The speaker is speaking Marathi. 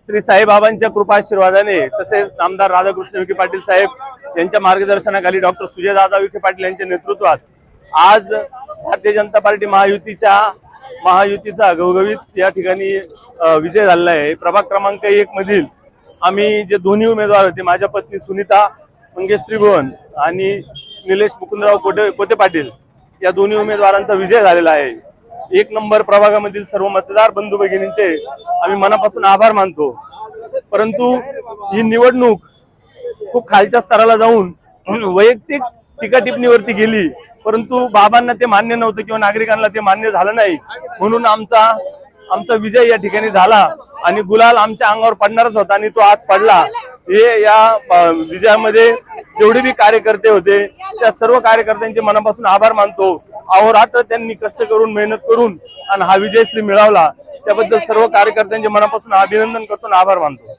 श्री साईबाबांच्या कृपा आशीर्वादाने तसेच आमदार राधाकृष्ण विखे पाटील साहेब यांच्या मार्गदर्शनाखाली डॉक्टर सुजयदादा विखे पाटील यांच्या नेतृत्वात आज भारतीय जनता पार्टी महायुतीच्या महायुतीचा गवगवीत या ठिकाणी विजय झालेला आहे. प्रभाग क्रमांक एक मधील आम्ही जे दोन्ही उमेदवार होते माझ्या पत्नी सुनीता मंगेश त्रिभुवन आणि निलेश मुकुंदराव कोटे कोते पाटील या दोन्ही उमेदवारांचा विजय झालेला आहे. एक नंबर प्रभागामधील सर्व मतदार बंधू भगिनींचे आम्ही मनापासून आभार मानतो. परंतु ही निवडणूक खूप खालच्या स्तराला जाऊन वैयक्तिक टीका टिप्पणीवरती गेली. परंतु बाबांना ते मान्य नव्हतं किंवा नागरिकांना ते मान्य झालं नाही. म्हणून आमचा आमचा विजय या ठिकाणी झाला आणि गुलाल आमच्या अंगावर पडणारच होता आणि तो आज पडला. हे या विजयामध्ये जेवढे बी कार्यकर्ते होते त्या सर्व कार्यकर्त्यांचे मनापासून आभार मानतो. अहोरात्र त्यांनी कष्ट करून मेहनत करून आणि हा विजयश्री मिळवला. त्याबद्दल सर्व कार्यकर्त्यांचे मनापासून अभिनंदन करतो आणि आभार मानतो.